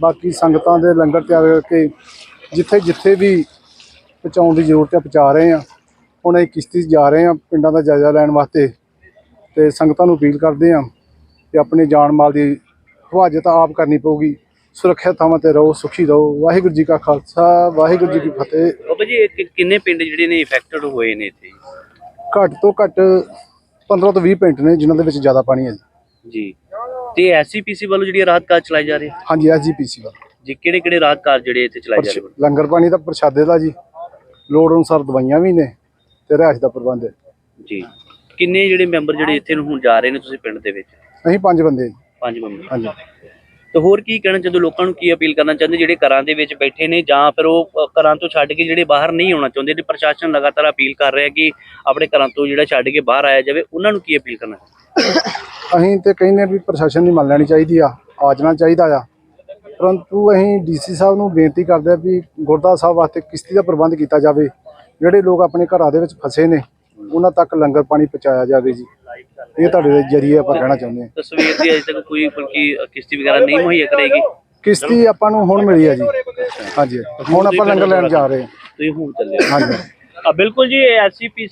ਬਾਕੀ ਸੰਗਤਾਂ ਦੇ ਲੰਗਰ ਤਿਆਰ ਕਰਕੇ ਜਿੱਥੇ ਜਿੱਥੇ ਵੀ ਪਹੁੰਚਾਉਣ ਦੀ ਜ਼ਰੂਰਤ ਹੈ ਪਹੁੰਚਾ ਰਹੇ ਆ। ਹੁਣ ਅਸੀਂ ਕਿਸ਼ਤੀ ਜਾ ਰਹੇ ਆ ਪਿੰਡਾਂ ਦਾ ਜਾਇਜ਼ਾ ਲੈਣ ਵਾਸਤੇ। ਤੇ ਸੰਗਤਾਂ ਨੂੰ ਅਪੀਲ ਕਰਦੇ ਆ ਕਿ ਆਪਣੀ ਜਾਨ ਮਾਲ ਦੀ ਹਿਫਾਜ਼ਤ ਆਪ ਕਰਨੀ ਪਊਗੀ। ਸੁਰੱਖਿਅਤ ਥਾਵਾਂ ਤੇ ਰਹੋ ਸੁਖੀ ਰਹੋ। ਵਾਹਿਗੁਰੂ ਜੀ ਕਾ ਖਾਲਸਾ ਵਾਹਿਗੁਰੂ ਜੀ ਕੀ ਫਤਿਹ। ਬਾਬਾ ਜੀ ਇਹ ਕਿੰਨੇ ਪਿੰਡ ਜਿਹੜੇ ਨੇ ਇਫੈਕਟਡ ਹੋਏ ਨੇ ਇੱਥੇ? ਘੱਟ ਤੋਂ ਘੱਟ 15 ਤੋਂ 20 ਪਿੰਡ ਨੇ ਜਿਨ੍ਹਾਂ ਦੇ ਵਿੱਚ ਜ਼ਿਆਦਾ ਪਾਣੀ ਹੈ ਜੀ। ਜੀ। ਤੇ ਐਸਸੀਪੀਸੀ ਵੱਲੋਂ ਜਿਹੜੀ ਰਾਹਤ ਕਾਰਜ ਚਲਾਏ ਜਾ ਰਹੇ ਹਾਂਜੀ ਐਸਜੀਪੀਸੀ ਦਾ ਜੀ ਕਿਹੜੇ ਕਿਹੜੇ ਰਾਹਤ ਕਾਰਜ ਜਿਹੜੇ ਇੱਥੇ ਚਲਾਏ ਜਾ ਰਹੇ ਨੇ? ਲੰਗਰ ਪਾਣੀ ਦਾ ਪ੍ਰਸ਼ਾਦੇ ਦਾ ਜੀ। ਲੋੜ ਅਨੁਸਾਰ ਦਵਾਈਆਂ ਵੀ ਨੇ ਤੇ ਰਿਹਾਇਸ਼ ਦਾ ਪ੍ਰਬੰਧ ਹੈ। ਜੀ। ਕਿੰਨੇ ਜਿਹੜੇ ਮੈਂਬਰ ਜਿਹੜੇ ਇੱਥੇ ਨੂੰ ਹੁਣ ਜਾ ਰਹੇ ਨੇ ਤੁਸੀਂ ਪਿੰਡ ਦੇ ਵਿੱਚ? ਅਸੀਂ ਪੰਜ ਬੰਦੇ ਜੀ। ਪੰਜ ਮੈਂਬਰ। ਹਾਂਜੀ। ਤੇ ਹੋਰ ਕੀ ਕਹਿਣਾ ਚਾਹੁੰਦੇ? ਲੋਕਾਂ ਨੂੰ ਕੀ ਅਪੀਲ ਕਰਨਾ ਚਾਹੁੰਦੇ? ਜਿਹੜੇ ਘਰਾਂ ਦੇ ਵਿੱਚ ਬੈਠੇ ਨੇ ਜਾਂ ਫਿਰ ਉਹ ਅ, ਘਰਾਂ ਤੋਂ ਛੱਡ ਕੇ ਜਿਹੜੇ ਬਾਹਰ ਨਹੀਂ ਆਉਣਾ ਚਾਹੁੰਦੇ ਤੇ ਪ੍ਰਸ਼ਾਸਨ ਲਗਾਤਾਰ ਅਪੀਲ ਕਰ ਰਿਹਾ ਕਿ ਆਪਣੇ ਘਰਾਂ ਤੋਂ ਜਿਹੜਾ ਛੱਡ ਕੇ ਬਾਹਰ ਆਇਆ ਜਾਵੇ ਉਹਨਾਂ ਨੂੰ ਕੀ ਅਪੀਲ ਕਰਨਾ ਅਸੀਂ ਤੇ ਕਹਿੰਦੇ ਵੀ ਪ੍ਰਸ਼ਾਸਨ ਦੀ ਮੰਨ ਲੈਣੀ ਚਾਹੀਦੀ ਆ ਆ ਜਾਣਾ ਚਾਹੀਦਾ ਆ। ਪਰੰਤੂ ਅਸੀਂ ਡੀਸੀ ਸਾਹਿਬ ਨੂੰ ਬੇਨਤੀ ਕਰਦੇ ਆ ਵੀ ਗੁਰਦੁਆਰਾ ਸਾਹਿਬ ਵਾਸਤੇ ਕਿਸ਼ਤੀ ਦਾ ਪ੍ਰਬੰਧ ਕੀਤਾ ਜਾਵੇ। ਜਿਹੜੇ ਲੋਕ ਆਪਣੇ ਘਰਾਂ ਦੇ ਵਿੱਚ ਫਸੇ ਨੇ ਉਹਨਾਂ ਤੱਕ ਲੰਗਰ ਪਾਣੀ ਪਹੁੰਚਾਇਆ ਜਾਵੇ ਜੀ। ਇਹ ਤੁਹਾਡੇ ਦੇ ਜਰੀਏ ਆਪਾਂ ਕਹਿਣਾ ਚਾਹੁੰਦੇ ਹਾਂ ਤਸਵੀਰ ਦੀ ਅਜੇ ਤੱਕ ਕੋਈ ਬਲਕਿ ਕਿਸ਼ਤੀ ਵਗੈਰਾ ਨਹੀਂ ਮੁਹੱਈਆ ਕਰੇਗੀ? ਕਿਸ਼ਤੀ ਆਪਾਂ ਨੂੰ ਹੁਣ ਮਿਲੀ ਆ ਜੀ। ਹਾਂਜੀ। ਹੁਣ ਆਪਾਂ ਲੰਗਰ ਲੈਣ ਜਾ ਰਹੇ ਹਾਂ ਤੁਸੀਂ ਹੁਣ ਚੱਲੇ। ਹਾਂਜੀ। ਆ ਬਿਲਕੁਲ ਜੀ ਐਸਸੀਪੀ